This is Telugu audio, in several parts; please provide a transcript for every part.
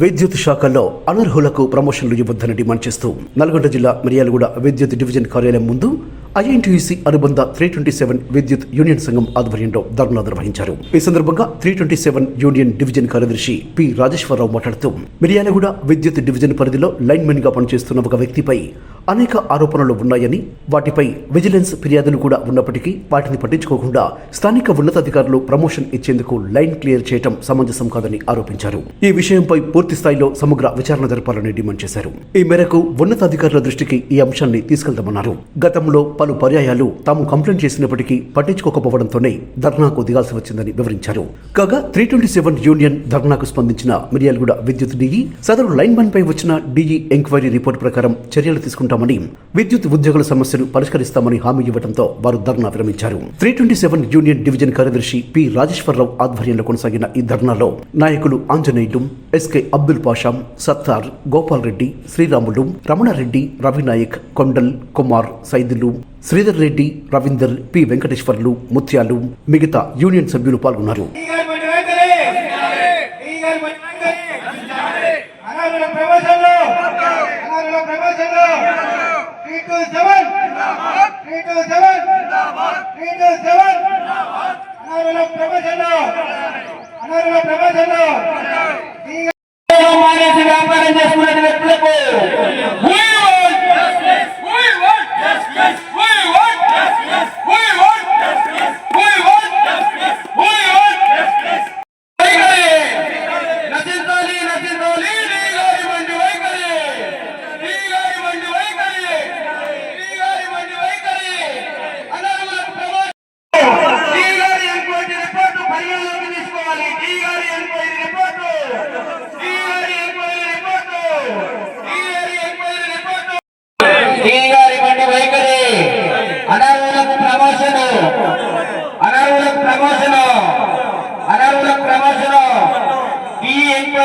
విద్యుత్ శాఖల్లో అనర్హులకు ప్రమోషన్లు ఇవ్వద్దని డిమాండ్ చేస్తూ నల్గొండ జిల్లా మిర్యాలగూడ విద్యుత్ డివిజన్ కార్యాలయం ముందు ఐఎన్టీయూసీ అనుబంధ త్రీ ట్వంటీ సెవెన్ విద్యుత్ యూనియన్ సంఘం ఆధ్వర్యంలో ధర్నా నిర్వహించారు. ఈ సందర్భంగా three twenty seven union division కార్యదర్శి పి రాజేశ్వరరావు మాట్లాడుతూ మిర్యాలగూడ విద్యుత్ డివిజన్ పరిధిలో లైన్మెన్గా పనిచేస్తున్న ఒక వ్యక్తిపై అనేక ఆరోపణలు ఉన్నాయని వాటిపై విజిలెన్స్ ఫిర్యాదులు కూడా ఉన్నప్పటికీ వాటిని పట్టించుకోకుండా స్థానిక ఉన్నతాధికారులు ప్రమోషన్ ఇచ్చేందుకు లైన్ క్లియర్ చేయటం సమంజసం కాదని ఆరోపించారు. ఈ విషయంపై పూర్తి స్థాయిలో సమగ్ర విచారణ జరపాలని డిమాండ్ చేశారు. ఈ మేరకు ఉన్నతాధికారుల దృష్టికి ఈ అంశాన్ని తీసుకెళ్తామన్నారు గతంలో పలు పర్యాయాలు తాము కంప్లైంట్ చేసినప్పటికీ పట్టించుకోకపోవడంతోనే ధర్నాకు దిగాల్సి వచ్చిందని వివరించారు. కాగా త్రీ ట్వంటీ సెవెన్ యూనియన్ ధర్నాకు స్పందించిన మిర్యాలగూడ విద్యుత్ డీఈ సదరు లైన్ మన్ పై వచ్చిన డిఈ ఎంక్వైరీ రిపోర్ట్ ప్రకారం చర్యలు తీసుకుంటాం తీసుకుంటామని విద్యుత్ ఉద్యోగుల సమస్యను పరిష్కరిస్తామని హామీ ఇవ్వడంతో వారు ధర్నా విరమించారు. Three twenty seven union division కార్యదర్శి పి. రాజేశ్వరరావు ఆధ్వర్యంలో కొనసాగిన ఈ ధర్నాలో నాయకులు ఆంజనేయులు ఎస్కే అబ్దుల్ పాషాం సత్తార్ గోపాల్ రెడ్డి శ్రీరాములు రమణారెడ్డి రవినాయక్ కొండల్ కుమార్ సైదులు శ్రీధర్ రెడ్డి రవీందర్ పి. వెంకటేశ్వర్లు ముత్యాలు మిగతా యూనియన్ సభ్యులు పాల్గొన్నారు. ఈ గారి మంచి వైఖరి three two seven. Three two seven. Three two seven.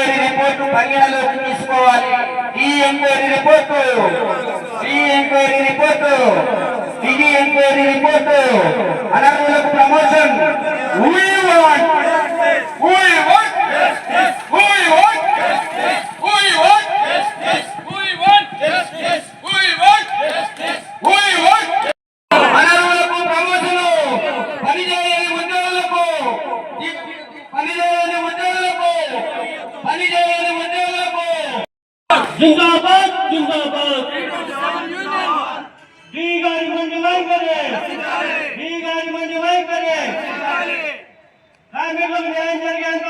Enquiry report పరిగణలోకి తీసుకోవాలి ఈ ఎంక్వైరీ రిపోర్టు ఈ ఎంక్వైరీ రిపోర్టు ఈ ఎంక్వైరీ రిపోర్టు అనర్హులకు ప్రమోషన్ We want We జిందాబాద్ జిందాబాద్ ఈ గారి మంచి వైఖరి ఈ గారి మంచి వైఖరి కార్మికులకు న్యాయం జరిగేంత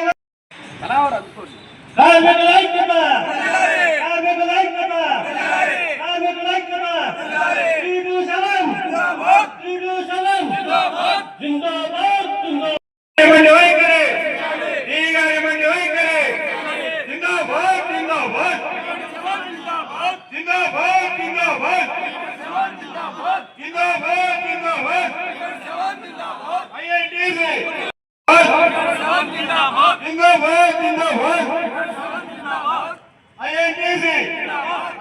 వరకు కార్మికుల ఐక్యత కార్మికుల ఐక్యత కార్మికుల ఐక్యత three two seven three two seven జిందాబాద్ జిందాబాద్ మంచి వైఖరి ఈ గారి మంచి వైఖరి జిందాబాద్ జిందాబాద్ జిందాబాద్ జిందాబాద్ జిందాబాద్ జిందాబాద్ ఐఎన్టీసీ జిందాబాద్ జిందాబాద్. ఐఎన్టీసీ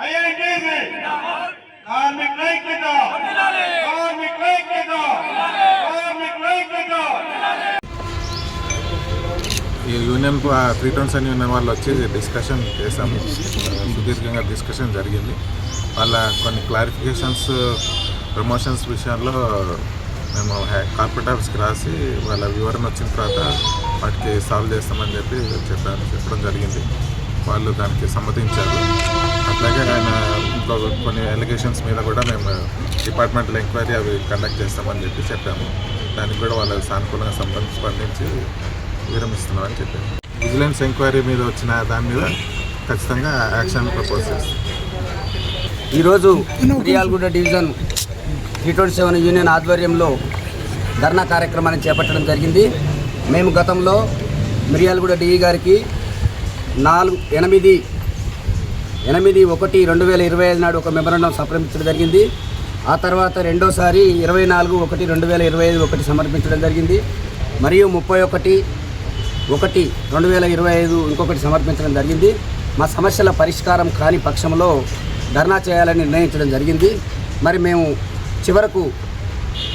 ఐఎన్టీసీ కార్మిక ఐక్యత కార్మిక ఐక్యత కార్మిక ఐక్యత. ఈ యూనియన్ త్రీ అని యూనియన్ వాళ్ళు వచ్చి డిస్కషన్ చేశాము. సుదీర్ఘంగా డిస్కషన్ జరిగింది. వాళ్ళ కొన్ని క్లారిఫికేషన్స్ ప్రమోషన్స్ విషయాల్లో మేము హ్యా- కార్పొరేట్ ఆఫీస్కి రాసి వాళ్ళ వివరణ వచ్చిన తర్వాత వాటికి సాల్వ్ చేస్తామని చెప్పి చెప్పాను చెప్పడం జరిగింది. వాళ్ళు దానికి సమ్మతించారు. అట్లాగే ఆయన ఇంకో కొన్ని ఎలిగేషన్స్ మీద కూడా మేము డిపార్ట్మెంటల్ ఎంక్వైరీ అవి కండక్ట్ చేస్తామని చెప్పి చెప్పాము. దానికి కూడా వాళ్ళు సానుకూలంగా సంబంధించి స్పందించి విరమిస్తున్నామని చెప్పాము విజిలెన్స్ ఎంక్వైరీ మీద వచ్చిన దాని మీద ఖచ్చితంగా యాక్షన్ ప్రపోజ్ చేస్తాం. ఈరోజు Miryalaguda division three twenty seven union ఆధ్వర్యంలో ధర్నా కార్యక్రమాన్ని చేపట్టడం జరిగింది. మేము గతంలో మిర్యాలగూడ డిఈ గారికి నాలుగు ఎనిమిది ఎనిమిది ఒకటి రెండు వేల ఇరవై ఐదు నాడు ఒక మెమరాండం సమర్పించడం జరిగింది. ఆ తర్వాత రెండోసారి ఇరవై నాలుగు ఒకటి రెండు వేల ఇరవై ఐదు ఒకటి సమర్పించడం జరిగింది. మరియు ముప్పై ఒకటి ఒకటి రెండు వేల ఇరవై ఐదు ఇంకొకటి సమర్పించడం జరిగింది. మా సమస్యల పరిష్కారం కాని పక్షంలో ధర్నా చేయాలని నిర్ణయించడం జరిగింది. మరి మేము చివరకు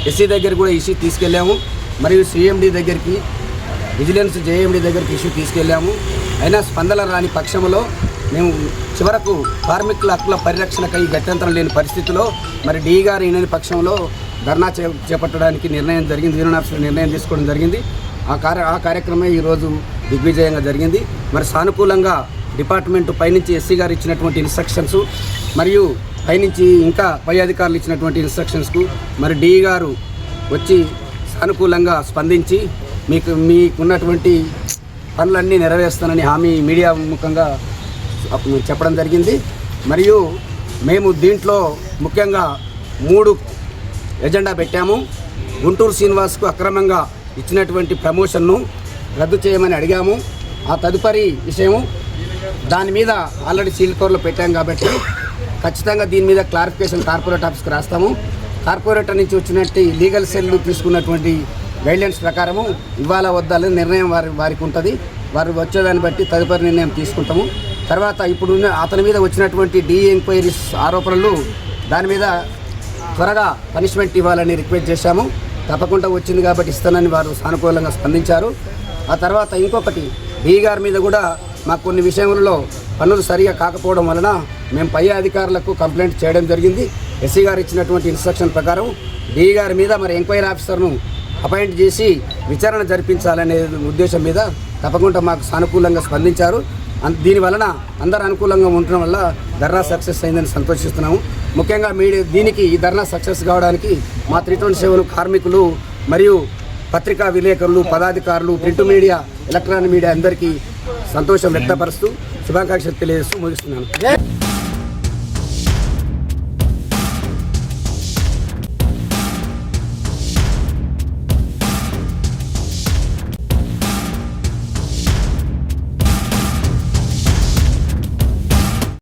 ఎస్సీ దగ్గర కూడా ఇష్యూ తీసుకెళ్ళాము. మరియు సిఎండి దగ్గరికి విజిలెన్స్ జేఎండి దగ్గరికి ఇష్యూ తీసుకెళ్ళాము. అయినా స్పందన రాని పక్షంలో మేము చివరకు కార్మికుల హక్కుల పరిరక్షణకై గత్యంతరం లేని పరిస్థితిలో మరి డి గారు ఈయన పక్షంలో ధర్నా చే చేపట్టడానికి నిర్ణయం జరిగింది. యూనియన్ నిర్ణయం తీసుకోవడం జరిగింది. ఆ కార్య ఆ కార్యక్రమం ఈరోజు దిగ్విజయంగా జరిగింది. మరి సానుకూలంగా డిపార్ట్మెంట్ పైనుంచి ఎస్సీ గారు ఇచ్చినటువంటి ఇన్స్ట్రక్షన్స్ మరియు పైనుంచి ఇంకా పై అధికారులు ఇచ్చినటువంటి ఇన్స్ట్రక్షన్స్కు మరి డిఈ గారు వచ్చి సానుకూలంగా స్పందించి మీకు మీకున్నటువంటి పనులన్నీ నెరవేరుస్తానని హామీ మీడియా ముఖంగా చెప్పడం జరిగింది. మరియు మేము దీంట్లో ముఖ్యంగా మూడు ఎజెండా పెట్టాము. గుంటూరు శ్రీనివాస్కు అక్రమంగా ఇచ్చినటువంటి ప్రమోషన్ను రద్దు చేయమని అడిగాము. ఆ తదుపరి విషయము దాని మీద ఆల్రెడీ సీల్ కోర్లు పెట్టాం కాబట్టి ఖచ్చితంగా దీని మీద క్లారిఫికేషన్ కార్పొరేట్ ఆఫీస్కి రాస్తాము. కార్పొరేటర్ నుంచి వచ్చినట్టు లీగల్ సెల్ తీసుకున్నటువంటి గైడ్లైన్స్ ప్రకారము ఇవాళ వద్దాలని నిర్ణయం వారి వారికి ఉంటుంది. వారు వచ్చేదాన్ని బట్టి తదుపరి నిర్ణయం తీసుకుంటాము. తర్వాత ఇప్పుడున్న అతని మీద వచ్చినటువంటి డి ఎంక్వైరీస్ ఆరోపణలు దాని మీద త్వరగా పనిష్మెంట్ ఇవ్వాలని రిక్వెస్ట్ చేశాము. తప్పకుండా వచ్చింది కాబట్టి ఇస్తానని వారు సానుకూలంగా స్పందించారు. ఆ తర్వాత ఇంకొకటి డి గారి మీద కూడా మాకు కొన్ని విషయంలో పనులు సరిగా కాకపోవడం వలన మేము పై అధికారులకు కంప్లైంట్ చేయడం జరిగింది. ఎస్సీ గారు ఇచ్చినటువంటి ఇన్స్ట్రక్షన్ ప్రకారం డీ గారి మీద మరి ఎంక్వైరీ ఆఫీసర్ను అపాయింట్ చేసి విచారణ జరిపించాలనే ఉద్దేశం మీద తప్పకుండా మాకు సానుకూలంగా స్పందించారు. దీని వలన అందరు అనుకూలంగా ఉండటం వల్ల ధర్నా సక్సెస్ అయిందని సంతోషిస్తున్నాము. ముఖ్యంగా మీడియా దీనికి ఈ ధర్నా సక్సెస్ కావడానికి మా త్రీ ట్వంటీ సెవెన్ కార్మికులు మరియు పత్రికా విలేకరులు పదాధికారులు ప్రింట్ మీడియా ఎలక్ట్రానిక్ మీడియా అందరికీ సంతోషం వ్యక్తపరుస్తూ శుభాకాంక్షలు తెలియజేస్తూ ముగిస్తున్నాను.